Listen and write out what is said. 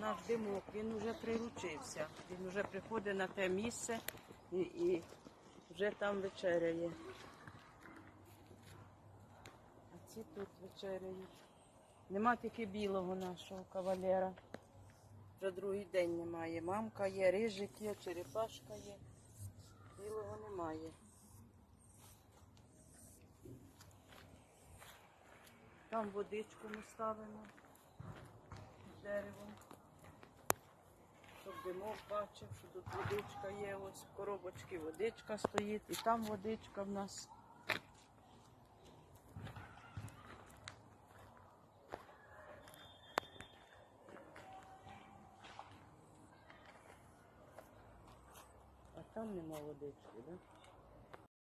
наш димок, він вже приручився. Він вже приходить на те місце і, і вже там вечеряє. А ці тут вечеряють. Нема тільки білого нашого кавалера. Вже другий день немає. Мамка є, рижик є, черепашка є. Білого немає. Там водичку ми ставимо з деревом. бачимо, що тут водичка є. Ось в коробочці водичка стоїть, і там водичка в нас. А там нема водички, так? Да?